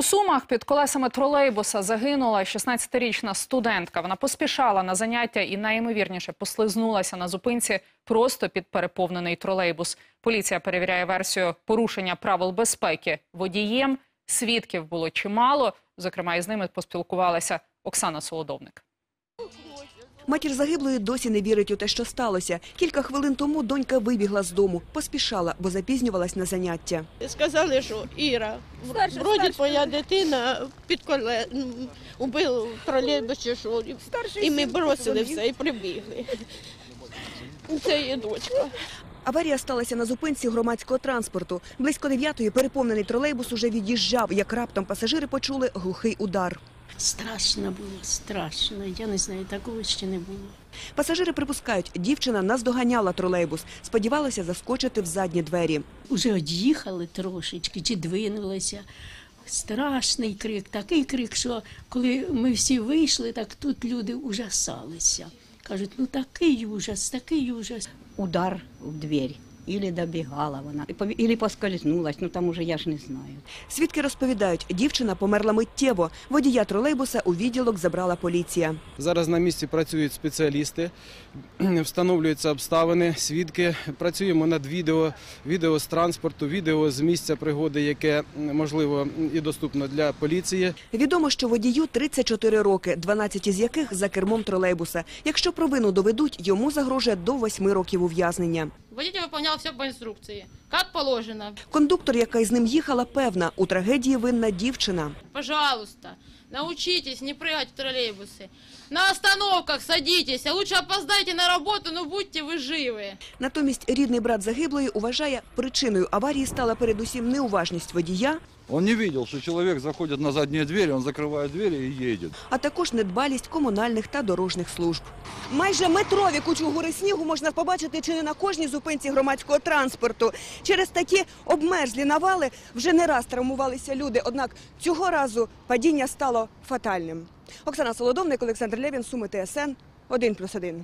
У Сумах під колесами тролейбуса загинула 16-річна студентка. Вона поспішала на заняття і найімовірніше послизнулася на зупинці просто під переповнений тролейбус. Поліція перевіряє версію порушення правил безпеки водієм. Свідків було чимало. Зокрема, із ними поспілкувалася Оксана Солодовник. Матір загиблої досі не вірить у те, що сталося. Кілька хвилин тому донька вибігла з дому, поспішала, бо запізнювалась на заняття. Сказали, що Іра, Старша, вроді старша. твоя дитина під коле убила в тролейбусі, що і ми бросили все і прибігли. Це є дочка. Аварія сталася на зупинці громадського транспорту. Близько дев'ятої переповнений тролейбус уже від'їжджав, як раптом пасажири почули глухий удар. Страшно було, страшно. Я не знаю, такого ще не було. Пасажири припускають, дівчина наздоганяла тролейбус, сподівалася заскочити в задні двері. Уже од'їхали трошечки, чи двинулися. Страшний крик, такий крик, що коли ми всі вийшли, так тут люди ужасалися. Кажуть, ну такий ужас, такий ужас. удар в дверь. Или добегала вона, или поскользнулась, ну там уже я ж не знаю. Свідки розповідають, дівчина померла миттєво. Водія тролейбуса у відділок забрала поліція. Зараз на місці працюють спеціалісти, встановлюються обставини, свідки. Працюємо над відео, відео з транспорту, відео з місця пригоди, яке можливо і доступно для поліції. Відомо, що водію 34 роки, 12 із яких за кермом тролейбуса. Якщо провину доведуть, йому загрожує до 8 років ув'язнення. Водитель выполнял все по инструкции, как положено. Кондуктор, яка із ним їхала, певна, у трагедії винна дівчина. Пожалуйста, научитесь не прыгать в троллейбусы. На остановках садитесь, а лучше опоздайте на работу, но будьте вы живы. Натомість рідний брат загиблої вважає, причиною аварії стала передусім неуважність водія, Он не видел, что человек заходит на задние двери, он закрывает двери и едет. а також недбалість комунальних та дорожніх служб. Майже метрові кучу гори снігу можна побачити чи не на кожній зупинці громадського транспорту. Через такі обмерзлі навали вже не раз травмувалися люди. Однак цього разу падіння стало фатальним. Оксана Солодовник, Олександр Левін, Суми ТСН 1+,1.